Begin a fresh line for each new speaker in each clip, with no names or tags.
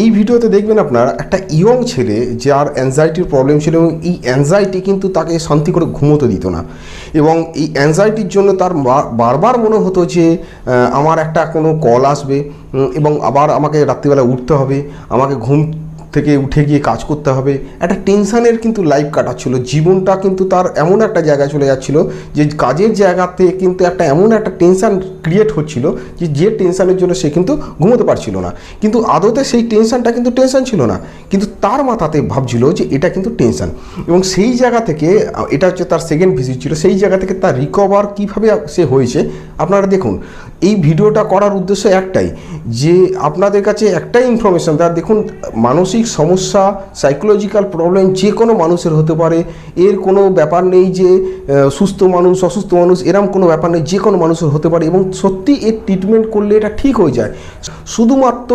এই ভিডিওতে দেখবেন আপনার একটা ইয়ং ছেলে যার অ্যাংজাইটির প্রবলেম ছিল এবং এই অ্যাংজাইটি কিন্তু তাকে শান্তি করে ঘুমোতে দিত না। এবং এই অ্যাংজাইটির জন্য তার বারবার মনে হতো যে আমার একটা কোনো কল আসবে এবং আবার আমাকে রাত্রিবেলা উঠতে হবে, আমাকে ঘুম থেকে উঠে গিয়ে কাজ করতে হবে। একটা টেনশানের কিন্তু লাইফ কাটাচ্ছিল। জীবনটা কিন্তু তার এমন একটা জায়গায় চলে যাচ্ছিল যে কাজের জায়গাতে কিন্তু একটা এমন একটা টেনশান ক্রিয়েট হচ্ছিল যে যে টেনশানের জন্য সে কিন্তু ঘুমোতে পারছিল না। কিন্তু আদতে সেই টেনশানটা কিন্তু টেনশান ছিল না। কিন্তু তার মাথাতে ভাবছিল যে এটা কিন্তু টেনশান এবং সেই জায়গা থেকে, এটা হচ্ছে তার সেকেন্ড ভিজিট ছিল। সেই জায়গা থেকে তার রিকভার কীভাবে সে হয়েছে, আপনারা দেখুন। এই ভিডিওটা করার উদ্দেশ্য একটাই, যে আপনাদের কাছে একটাই ইনফরমেশান তার দেখুন, মানসিক সমস্যা সাইকোলজিক্যাল প্রবলেম যে কোনো মানুষের হতে পারে, এর কোনো ব্যাপার নেই যে সুস্থ মানুষ, অসুস্থ মানুষ, এরম কোনো ব্যাপার নেই, যে কোনো মানুষের হতে পারে এবং সত্যি এর ট্রিটমেন্ট করলে এটা ঠিক হয়ে যায়। শুধুমাত্র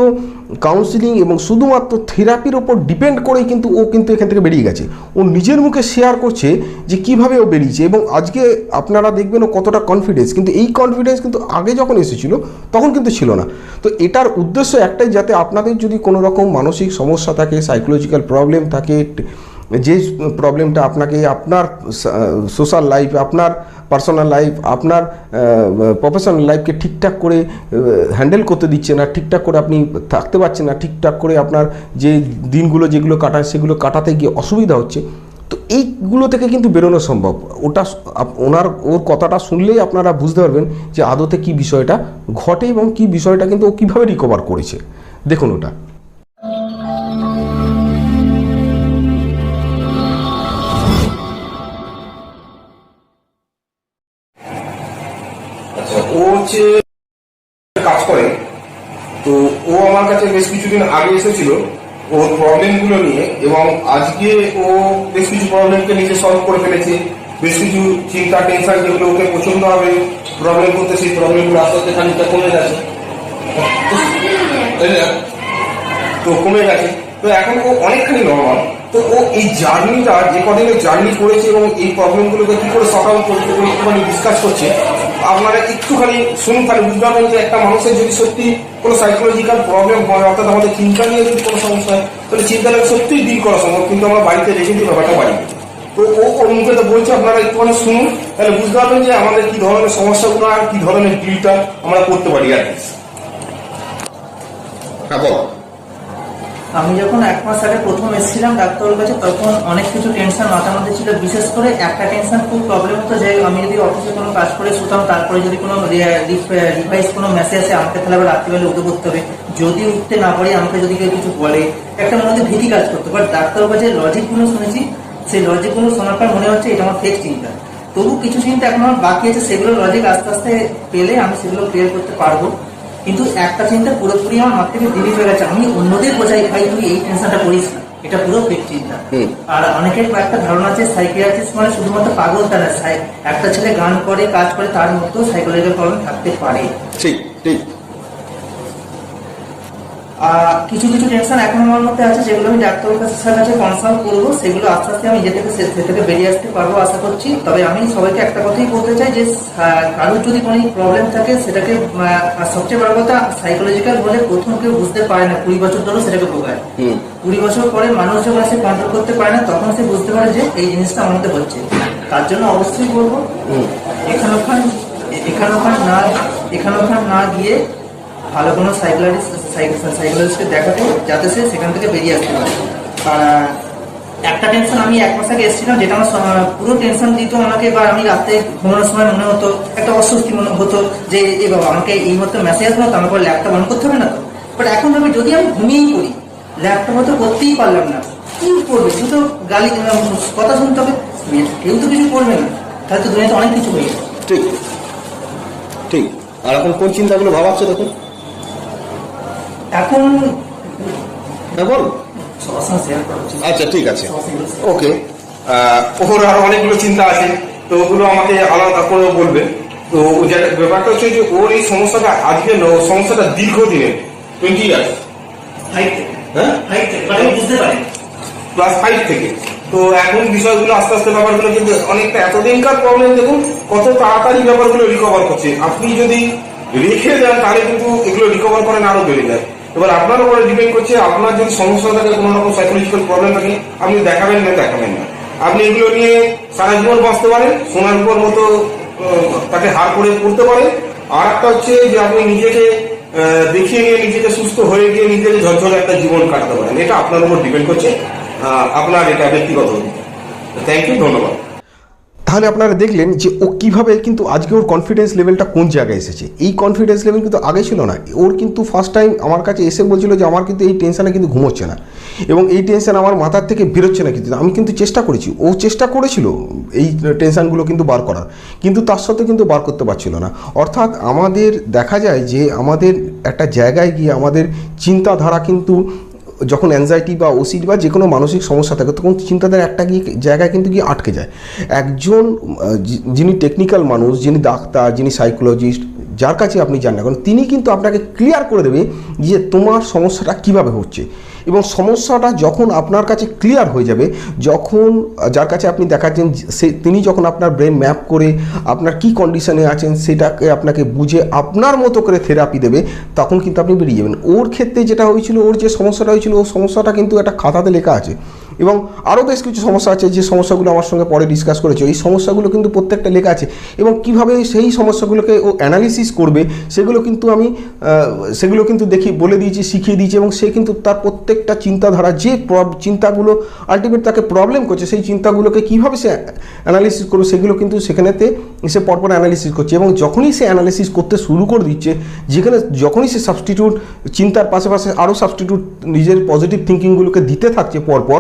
কাউন্সিলিং এবং শুধুমাত্র থেরাপির ওপর ডিপেন্ড করেই কিন্তু ও কিন্তু এখান থেকে বেরিয়ে গেছে। ও নিজের মুখে শেয়ার করছে যে কীভাবে ও বেরিয়েছে এবং আজকে আপনারা দেখবেন ও কতটা কনফিডেন্স কিন্তু এই কনফিডেন্স কিন্তু আগে যখন এসেছিল, তখন কিন্তু ছিল না। তো এটার উদ্দেশ্য একটাই যাতে আপনাদের যদি কোনো রকম মানসিক সমস্যা থাকে সাইকোলজিক্যাল প্রবলেম থাকে, যে প্রবলেমটা আপনাকে আপনার সোশ্যাল লাইফ আপনার পার্সোনাল লাইফ আপনার প্রফেশনাল লাইফকে ঠিকঠাক করে হ্যান্ডেল করতে দিচ্ছে না, ঠিকঠাক করে আপনি থাকতে পারছেন না, ঠিকঠাক করে আপনার যে দিনগুলো যেগুলো কাটায় সেগুলো কাটাতে গিয়ে অসুবিধা হচ্ছে। তো এইগুলো থেকে কিন্তু বেরোনো সম্ভব। ওটা ওনার, ওর কথাটা শুনলেই আপনারা বুঝতে পারবেন যে আদতে কি বিষয়টা ঘটে এবং কি বিষয়টা কিন্তু ও কীভাবে রিকভার করেছে। দেখুন ওটা।
হচ্ছে কাজ করে। তো ও আমার কাছে বেশ কিছুদিন আগে এসেছিল ওর প্রবলেমগুলো নিয়ে এবং আজকে ও বেশ কিছু প্রবলেমকে নিজে সলভ করে ফেলেছে। বেশ কিছু চিন্তা টেনশন যেগুলো ওকে পছন্দ হবে প্রবলেম করতে সেই প্রবলেমগুলো আস্তে আস্তে খানিকটা কমে গেছে? তো কমে গেছে। তো এখন ও অনেকখানি নর্মাল তো ও এই জার্নিটা যে কদিনের জার্নি করেছে এবং এই প্রবলেমগুলোকে কি করে সকাল এবং একটুখানি ডিসকাস করছে। আপনারা একটুখানি শুনুন, তাহলে বুঝতে পারবেন যে একটা মানুষের যদি সত্যি কোনো সাইকোলজিক্যাল প্রবলেম হয়, অর্থাৎ আমাদের চিন্তা নিয়ে যদি কোনো সমস্যা হয়, তাহলে চিন্তাটা সত্যিই ডিল করা সম্ভব, কিন্তু আমরা বাড়িতে রেখে দিই, ব্যাপারটা বাড়ি। তো ও ওর মুখে তো বলছে, আপনারা একটুখানি শুনুন, তাহলে বুঝতে পারবেন যে আমাদের কি ধরনের সমস্যাগুলো আর কি ধরনের ডিলটা আমরা করতে পারি আর কি। হ্যাঁ বল।
আমি যখন এক মাস আগে প্রথম এসেছিলাম ডাক্তারের কাছে, তখন অনেক কিছু টেনশন মাথার মধ্যে ছিল। বিশেষ করে একটা টেনশন খুব প্রবলেম হতো যে আমি যদি অফিসে কোনো কাজ করে শুতাম, তারপরে যদি কোনো ডিভাইস কোনো মেসেজ আসে, আমাকে তাহলে আবার রাত্রিবেলা উঠে করতে হবে। যদি উঠতে না পারি, আমাকে যদি কেউ কিছু বলে, একটা মনে হচ্ছে ভীতি কাজ করতো। বাট ডাক্তারের কাছে লজিকগুলো শুনেছি, সেই লজিকগুলো শোনার পর মনে হচ্ছে এটা আমার ফেক চিন্তা। তবু কিছু চিন্তা এখন আমার বাকি আছে, সেগুলো লজিক আস্তে আস্তে পেলে আমি সেগুলো ক্লিয়ার করতে পারব। কিন্তু একটা চিন্তা পুরোপুরি আমার মাথা থেকে দিলি হয়ে গেছে। আমি অন্যদের বোঝাই ভাই তুই এই টেনশনটা করিস না। এটা পুরো ফেক চিন্তা। আর অনেকের একটা ধারণা আছে সাইকিয়াট্রিস্ট মানে শুধুমাত্র পাগল তা না একটা ছেলে গান করে কাজ করে তার মধ্যেও সাইকোলজিক্যাল প্রবলেম থাকতে পারে।
ঠিক ঠিক।
কিছু কিছু টেনশন এখন আমার মধ্যে আছে যেগুলো আমি ডাক্তারের কাছে কাছে কনসাল্ট করব। সেগুলো আস্তে আস্তে আমি যে থেকে সে থেকে বেরিয়ে আসতে পারব আশা করছি। তবে আমি সবাইকে একটা কথাই বলতে চাই যে কারোর যদি কোনো প্রবলেম থাকে সেটাকে সবচেয়ে বড় কথা সাইকোলজিক্যাল বলে প্রথম কেউ বুঝতে পারে না। কুড়ি বছর ধরেও সেটাকে ভোগায় কুড়ি বছর পরে মানুষ যখন সে কন্ট্রোল করতে পারে না তখন সে বুঝতে পারে যে এই জিনিসটা আমার মধ্যে হচ্ছে। তার জন্য অবশ্যই বলব এখানে ওখান এখানে ওখান না এখানে ওখান না গিয়ে ভালো কোনো সাইকোলজিস্ট সাইকোলজিস্টকে দেখাতে যাতে সে সেখান থেকে বেরিয়ে আসতে পারে। একটা টেনশন আমি এক মাস আগে এসেছিলাম, যেটা আমার পুরো টেনশন দিত আমাকে, বা আমি রাতে ঘুমানোর সময় মনে হতো, একটা অস্বস্তি মনে হতো যে, এ বাবা, আমাকে এই মতো মেসেজ আসলো তো, আমাকে ল্যাপটপ অন করতে হবে না তো? বাট এখন আমি যদি আমি ঘুমিয়েই পড়ি ল্যাপটপ তো করতেই পারলাম না। কি করবে? শুধু গালি কথা শুনতে হবে। কেউ তো কিছু করবে না। তাহলে তো দুনিয়াতে অনেক কিছু হয়ে
ঠিক। ঠিক। আর এখন কোন চিন্তাগুলো ভাবাচ্ছে তখন
এখন
হ্যাঁ বল। আচ্ছা ঠিক আছে। ওকে।
ওর আরও অনেকগুলো চিন্তা আছে তো ওগুলো আমাকে আলাদা করে বলবে। তো ব্যাপারটা হচ্ছে যে ওর এই সমস্যাটা আজকে সমস্যাটা দীর্ঘদিনের। টোয়েন্টি ইয়ার্স ক্লাস ফাইভ থেকে তো এখন বিষয়গুলো আস্তে আস্তে ব্যাপারগুলো কিন্তু অনেকটা এতদিনকার প্রবলেম দেখুন কত তাড়াতাড়ি ব্যাপারগুলো রিকভার করছে। আপনি যদি রেখে যান তাহলে কিন্তু এগুলো রিকভার করেন আরও বেড়ে যায়। এবার আপনার উপরে ডিপেন্ড করছে, আপনার যদি সমস্যা থাকে, কোনো রকম সাইকোলজিক্যাল প্রবলেম থাকে, আপনি দেখাবেন না দেখাবেন না। আপনি এগুলো নিয়ে সারা জীবন বাঁচতে পারেন, সোনার উপর মতো তাকে হার করে পড়তে পারেন। আর একটা হচ্ছে যে আপনি নিজেকে দেখিয়ে নিয়ে নিজেকে সুস্থ হয়ে গিয়ে নিজেকে ঝরঝরে একটা জীবন কাটাতে পারেন। এটা আপনার উপর ডিপেন্ড করছে আপনার এটা ব্যক্তিগত থ্যাংক ইউ ধন্যবাদ।
তাহলে আপনারা দেখলেন যে ও কীভাবে কিন্তু আজকে ওর কনফিডেন্স লেভেলটা কোন জায়গায় এসেছে। এই কনফিডেন্স লেভেল কিন্তু আগে ছিল না। ওর কিন্তু ফার্স্ট টাইম আমার কাছে এসে বলছিল যে আমার কিন্তু এই টেনশানে কিন্তু ঘুমোচ্ছে না। এবং এই টেনশন আমার মাথার থেকে বেরোচ্ছে না কিন্তু। আমি কিন্তু চেষ্টা করেছি। ও চেষ্টা করেছিল এই টেনশনগুলো কিন্তু বার করার। কিন্তু তার সাথে কিন্তু বার করতে পারছিল না। অর্থাৎ আমাদের দেখা যায় যে আমাদের একটা জায়গায় গিয়ে আমাদের চিন্তাধারা কিন্তু যখন অ্যাংজাইটি বা ওসিড বা যে কোনো মানসিক সমস্যা থাকে, তখন চিন্তাধারা একটা গিয়ে জায়গায় কিন্তু গিয়ে আটকে যায়। একজন যিনি টেকনিক্যাল মানুষ, যিনি ডাক্তার, যিনি সাইকোলজিস্ট যার কাছে আপনি যান না কারণ তিনি কিন্তু আপনাকে ক্লিয়ার করে দেবে যে তোমার সমস্যাটা কীভাবে হচ্ছে। এবং সমস্যাটা যখন আপনার কাছে ক্লিয়ার হয়ে যাবে, যখন, যার কাছে আপনি দেখাচ্ছেন সে, তিনি যখন আপনার ব্রেন ম্যাপ করে আপনার কি কন্ডিশনে আছেন সেটাকে আপনাকে বুঝে আপনার মতো করে থেরাপি দেবে, তখন কিন্তু আপনি বেরিয়ে যাবেন। ওর ক্ষেত্রে যেটা হয়েছিল, ওর যে সমস্যাটা হয়েছিল ওর সমস্যাটা কিন্তু একটা খাতাতে লেখা আছে। এবং আরও বেশ কিছু সমস্যা আছে, যে সমস্যাগুলো আমার সঙ্গে পরে ডিসকাস করেছে। এই সমস্যাগুলো কিন্তু প্রত্যেকটা লেখা আছে এবং কীভাবে সেই সমস্যাগুলোকে ও অ্যানালিসিস করবে, সেগুলো কিন্তু আমি সেগুলো কিন্তু দেখি, বলে দিয়েছি, শিখিয়ে দিয়েছি এবং সে কিন্তু তার প্রত্যেকটা চিন্তাধারা, যে চিন্তাগুলো আলটিমেট তাকে প্রবলেম করছে, সেই চিন্তাগুলোকে কীভাবে সে অ্যানালিসিস করবে, সেগুলো কিন্তু সেখানেতে সে পরপর অ্যানালিসিস করছে এবং যখনই সে অ্যানালিসিস করতে শুরু করে দিচ্ছে, যেখানে যখনই সে সাবস্টিটিউট চিন্তার পাশাপাশি আরও সাবস্টিটিউট নিজের পজিটিভ থিঙ্কিংগুলোকে দিতে থাকছে পরপর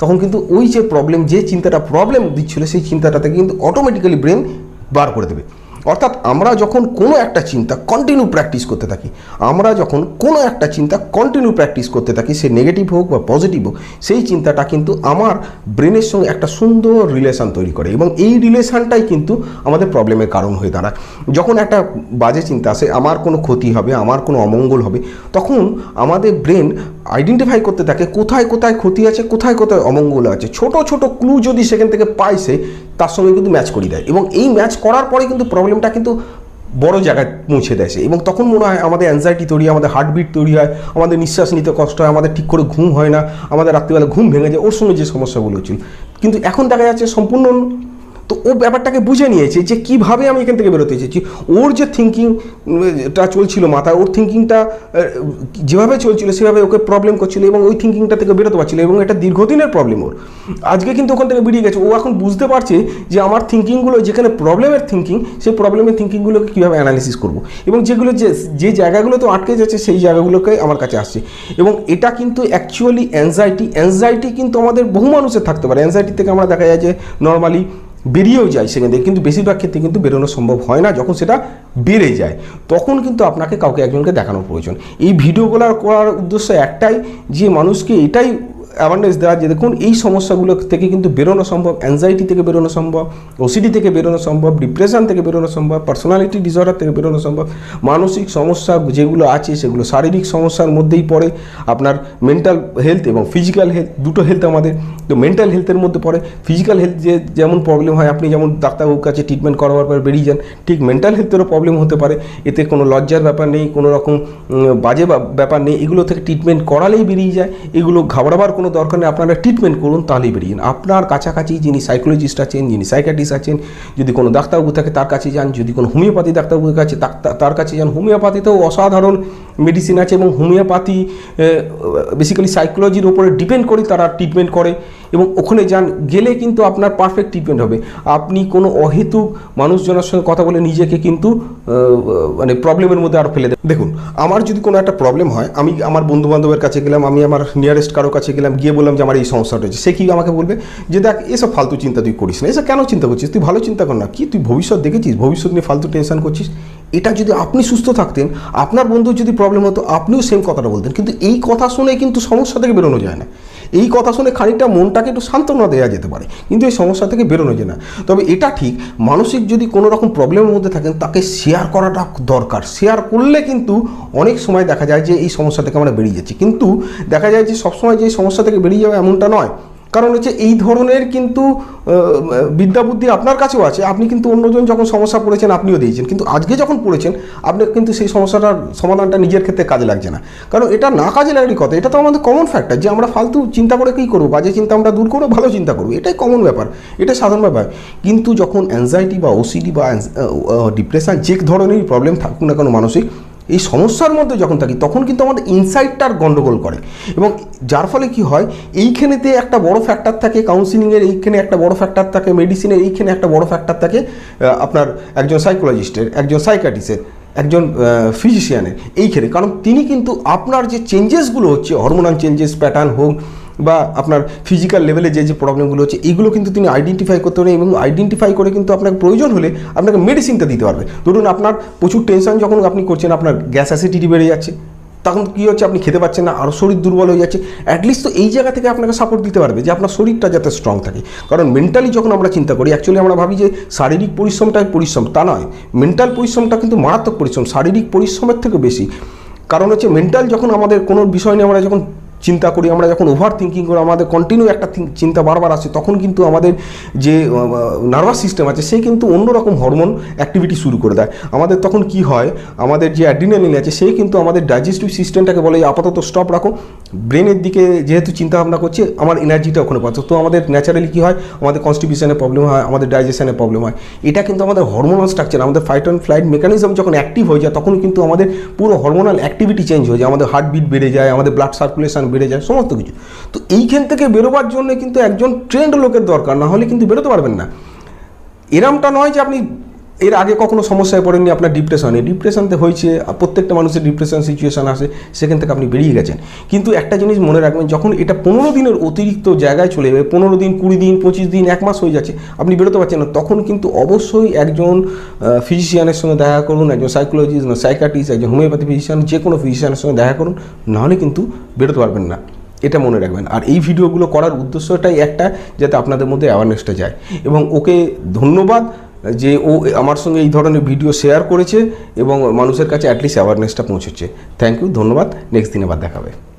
তখন কিন্তু ওই যে প্রবলেম যে চিন্তাটা প্রবলেম দিচ্ছিল, সেই চিন্তাটা থেকে কিন্তু অটোমেটিক্যালি ব্রেন বার করে দেবে। অর্থাৎ আমরা যখন কোনো একটা চিন্তা কন্টিনিউ প্র্যাকটিস করতে থাকি, আমরা যখন কোনো একটা চিন্তা কন্টিনিউ প্র্যাকটিস করতে থাকি, সে নেগেটিভ হোক বা পজিটিভ হোক, সেই চিন্তাটা কিন্তু আমার ব্রেনের সঙ্গে একটা সুন্দর রিলেশন তৈরি করে এবং এই রিলেশানটাই কিন্তু আমাদের প্রবলেমের কারণ হয়ে দাঁড়ায়। যখন একটা বাজে চিন্তা আসে, আমার কোনো ক্ষতি হবে, আমার কোনো অমঙ্গল হবে, তখন আমাদের ব্রেন আইডেন্টিফাই করতে থাকে কোথায় কোথায় ক্ষতি আছে, কোথায় কোথায় অমঙ্গল আছে। ছোট ছোট ক্লু যদি সেখান থেকে পায় সে, তার সঙ্গে কিন্তু ম্যাচ করিয়ে দেয়। এবং এই ম্যাচ করার পরে কিন্তু প্রবলেমটা কিন্তু বড় জায়গায় পৌঁছে দেয় এবং তখন মনে হয় আমাদের অ্যাংজাইটি তৈরি হয়, আমাদের হার্টবিট তৈরি হয়, আমাদের নিঃশ্বাস নিতে কষ্ট হয়, আমাদের ঠিক করে ঘুম হয় না, আমাদের রাত্রিবেলা ঘুম ভেঙে যায়, ওর সঙ্গে যে সমস্যাগুলো ছিল। কিন্তু এখন দেখা যাচ্ছে সম্পূর্ণ। তো ও ব্যাপারটাকে বুঝে নিয়েছে যে কীভাবে আমি এখান থেকে বেরোতে এসেছি ওর যে থিঙ্কিংটা চলছিল মাথায়, ওর থিঙ্কিংটা যেভাবে চলছিল সেভাবে ওকে প্রবলেম করছিল এবং ওই থিঙ্কিংটা থেকে বেরোতে পারছিল এবং এটা দীর্ঘদিনের প্রবলেম ওর। আজকে কিন্তু ওখান থেকে বেরিয়ে গেছে। ও এখন বুঝতে পারছে যে আমার থিঙ্কিংগুলো যেখানে প্রবলেমের থিঙ্কিং সেই প্রবলেমের থিঙ্কিংগুলোকে কীভাবে অ্যানালিসিস করব এবং যেগুলো যে যে জায়গাগুলো তো আটকে যাচ্ছে, সেই জায়গাগুলোকে আমার কাছে আসছে। এবং এটা কিন্তু অ্যাকচুয়ালি অ্যাংজাইটি অ্যাংজাইটি কিন্তু আমাদের বহু মানুষের থাকতে পারে। অ্যাংজাইটি থেকে আমরা দেখা যায় যে নর্মালি বেরিয়েও যায় সেখান থেকে। কিন্তু বেশিরভাগ ক্ষেত্রে কিন্তু বেরোনো সম্ভব হয় না, যখন সেটা বেড়ে যায়। তখন কিন্তু আপনাকে কাউকে একজনকে দেখানো প্রয়োজন। এই ভিডিওগুলো করার উদ্দেশ্য একটাই, যে মানুষকে এটাই অ্যাওয়ারনেস দেওয়া যে দেখুন, এই সমস্যাগুলো থেকে কিন্তু বেরোনো সম্ভব অ্যাংজাইটি থেকে বেরোনো সম্ভব ওসিডি থেকে বেরোনো সম্ভব ডিপ্রেশন থেকে বেরোনো সম্ভব পার্সোনালিটি ডিসঅর্ডার থেকে বেরোনো সম্ভব। মানসিক সমস্যা যেগুলো আছে, সেগুলো শারীরিক সমস্যার মধ্যেই পড়ে, আপনার মেন্টাল হেলথ এবং ফিজিক্যাল হেলথ দুটো হেলথ আমাদের, তো মেন্টাল হেলথের মধ্যে পড়ে। ফিজিক্যাল হেলথ যে, যেমন প্রবলেম হয়, আপনি যেমন ডাক্তারবাবুর কাছে ট্রিটমেন্ট করাবার পর বেরিয়ে যান, ঠিক মেন্টাল হেলথেরও প্রবলেম হতে পারে। এতে কোনো লজ্জার ব্যাপার নেই, কোনো রকম বাজে ব্যাপার নেই। এগুলো থেকে ট্রিটমেন্ট করালেই বেরিয়ে যায়, এগুলো ঘাবড়াবার কোনো দরকার নেই, আপনারা ট্রিটমেন্ট করুন, তাহলে বেরিয়ে আপনার কাছাকাছি যিনি সাইকোলজিস্ট আছেন, যিনি সাইকাটিস্ট আছেন, যদি কোনো ডাক্তারবাবু থাকে তার কাছে যান, যদি কোনো হোমিওপ্যাথি ডাক্তারবাবুর কাছে তার কাছে যান। হোমিওপ্যাথিতেও অসাধারণ মেডিসিন আছে এবং হোমিওপ্যাথি বেসিক্যালি সাইকোলজির উপরে ডিপেন্ড করে তারা ট্রিটমেন্ট করে। এবং ওখানে যান, গেলে কিন্তু আপনার পারফেক্ট ট্রিটমেন্ট হবে। আপনি কোনো অহেতুক মানুষজনের সঙ্গে কথা বলে নিজেকে কিন্তু মানে প্রবলেমের মধ্যে আরও ফেলে দেন দেখুন, আমার যদি কোনো একটা প্রবলেম হয়, আমি আমার বন্ধু বান্ধবের কাছে গেলাম, আমি আমার নিয়ারেস্ট কারও কাছে গেলাম, গিয়ে বললাম যে, আমার এই সমস্যাটা হয়েছে। সে কি আমাকে বলবে? যে, দেখ, এসব ফালতু চিন্তা তুই করিস না। এসব কেন চিন্তা করছিস? তুই ভালো চিন্তা কর না। কি, তুই ভবিষ্যৎ দেখেছিস? ভবিষ্যৎ নিয়ে ফালতু টেনশন করছিস? এটা যদি আপনি সুস্থ থাকতেন, আপনার বন্ধুর যদি প্রবলেম হতো, আপনিও সেম কথাটা বলতেন। কিন্তু এই কথা শুনে কিন্তু সমস্যা থেকে বেরোনো যায় না। এই কথা শুনে খানিকটা মনটাকে একটু সান্ত্বনা দেওয়া যেতে পারে, কিন্তু এই সমস্যা থেকে বেরোনো যায় না। তবে এটা ঠিক, মানসিক যদি কোনো রকম প্রবলেমের মধ্যে থাকেন, তাকে শেয়ার করাটা দরকার। শেয়ার করলে কিন্তু অনেক সময় দেখা যায় যে এই সমস্যা থেকে আমরা বেরিয়ে যাচ্ছি। কিন্তু দেখা যায় যে সবসময় যে সমস্যা থেকে বেরিয়ে যাবে এমনটা নয় কারণ হচ্ছে এই ধরনের কিন্তু বিদ্যা বুদ্ধি আপনার কাছেও আছে, আপনি কিন্তু অন্যজন যখন সমস্যা পড়েছেন আপনিও দিয়েছেন। কিন্তু আজকে যখন পড়েছেন, আপনার কিন্তু সেই সমস্যাটার সমাধানটা নিজের ক্ষেত্রে কাজে লাগছে না। কারণ এটা না কাজে লাগারই কথা, এটা তো আমাদের কমন ফ্যাক্টর যে আমরা ফালতু চিন্তা করে কী করব বাজে চিন্তা আমরা দূর করব, ভালো চিন্তা করব, এটাই কমন ব্যাপার, এটা সাধারণ ব্যাপার। কিন্তু যখন অ্যাংজাইটি বা ওসিডি বা ডিপ্রেশন যে ধরনেরই প্রবলেম থাকুক না কেন মানসিক এই সমস্যার মধ্যে যখন থাকি, তখন কিন্তু আমাদের ইনসাইটটার গণ্ডগোল করে। এবং যার ফলে কি হয়, এইখানেতে একটা বড় ফ্যাক্টর থাকে কাউন্সিলিংয়ের এইখানে একটা বড় ফ্যাক্টর থাকে মেডিসিনের এইখানে একটা বড় ফ্যাক্টর থাকে আপনার একজন সাইকোলজিস্টের একজন সাইকাটিস্টের একজন ফিজিশিয়ানের এইখানে। কারণ তিনি কিন্তু আপনার যে চেঞ্জেসগুলো হচ্ছে হরমোনাল চেঞ্জেস প্যাটার্ন হোক বা আপনার ফিজিক্যাল লেভেলে যে যে প্রবলেমগুলো হচ্ছে এইগুলো কিন্তু তিনি আইডেন্টিফাই করতে পারেন এবং আইডেন্টিফাই করে কিন্তু আপনাকে প্রয়োজন হলে আপনাকে মেডিসিনটা দিতে পারবে। ধরুন আপনার প্রচুর টেনশন যখন আপনি করছেন, আপনার গ্যাস অ্যাসিডিটি বেড়ে যাচ্ছে, তখন কী হচ্ছে আপনি খেতে পাচ্ছেন না আরও শরীর দুর্বল হয়ে যাচ্ছে অ্যাটলিস্ট তো এই জায়গা থেকে আপনাকে সাপোর্ট দিতে পারবে যে আপনার শরীরটা যাতে স্ট্রং থাকে। কারণ মেন্টালি যখন আমরা চিন্তা করি অ্যাকচুয়ালি আমরা ভাবি যে শারীরিক পরিশ্রমটাই পরিশ্রম, তা নয়। মেন্টাল পরিশ্রমটা কিন্তু মারাত্মক পরিশ্রম, শারীরিক পরিশ্রমের থেকে বেশি। কারণ হচ্ছে মেন্টাল যখন আমাদের কোনো বিষয় নিয়ে আমরা যখন চিন্তা করি, আমরা যখন ওভার থিঙ্কিং করি আমাদের কন্টিনিউ একটা চিন্তা বারবার আসে, তখন কিন্তু আমাদের যে নার্ভাস সিস্টেম আছে, সে কিন্তু অন্যরকম হরমোন অ্যাক্টিভিটি শুরু করে দেয়। আমাদের তখন কি হয়, আমাদের যে অ্যাড্রিনালিন আছে, সে কিন্তু আমাদের ডাইজেস্টিভ সিস্টেমটাকে বলে, আপাতত স্টপ রাখো। ব্রেনের দিকে যেহেতু চিন্তা ভাবনা করছে, আমার এনার্জিটা ওখানে পাচ্ছে। তো আমাদের ন্যাচারালি কী হয়, আমাদের কনস্টিটিউশনের প্রবলেম হয়, আমাদের ডাইজেশনের প্রবলেম হয়। এটা কিন্তু আমাদের হরমোনাল স্ট্রাকচার আমাদের ফাইট অ্যান্ড ফ্লাইট মেকানিজম যখন অ্যাক্টিভ হয়ে যায় তখন কিন্তু আমাদের পুরো হরমোনাল অ্যাক্টিভিটি চেঞ্জ হয়ে যায়। আমাদের হার্টবিট বেড়ে যায়, আমাদের ব্লাড সার্কুলেশন বেড়ে যায়, সমস্ত কিছু। তো এইখান থেকে বেরোবার জন্য কিন্তু একজন ট্রেন্ড লোকের দরকার, না হলে কিন্তু বেরোতে পারবেন না। এরমটা নয় যে আপনি এর আগে কখনো সমস্যায় পড়েননি, আপনার ডিপ্রেশনে ডিপ্রেশনতে হয়েছে প্রত্যেকটা মানুষের ডিপ্রেশন সিচুয়েশান আসে, সেখান থেকে আপনি বেরিয়ে গেছেন। কিন্তু একটা জিনিস মনে রাখবেন, যখন এটা পনেরো দিনের অতিরিক্ত জায়গায় চলে যাবে, পনেরো দিন, কুড়ি দিন, পঁচিশ দিন, এক মাস হয়ে যাচ্ছে, আপনি বেরোতে পারছেন না, তখন কিন্তু অবশ্যই একজন ফিজিশিয়ানের সঙ্গে দেখা করুন, একজন সাইকোলজিস্ট না সাইকাটিস্ট একজন হোমিওপ্যাথি ফিজিশিয়ান যে কোনো ফিজিশিয়ানের সঙ্গে দেখা করুন, নাহলে কিন্তু বেরোতে পারবেন না। এটা মনে রাখবেন। আর এই ভিডিওগুলো করার উদ্দেশ্যটাই একটা, যাতে আপনাদের মধ্যে অ্যাওয়ারনেসটা যায়। এবং ওকে ধন্যবাদ যে ও আমার সঙ্গে এই ধরনের ভিডিও শেয়ার করেছে এবং মানুষের কাছে অ্যাটলিস্ট অ্যাওয়ারনেসটা পৌঁছেছে। থ্যাংক ইউ ধন্যবাদ। নেক্সট দিন আবার দেখাবে।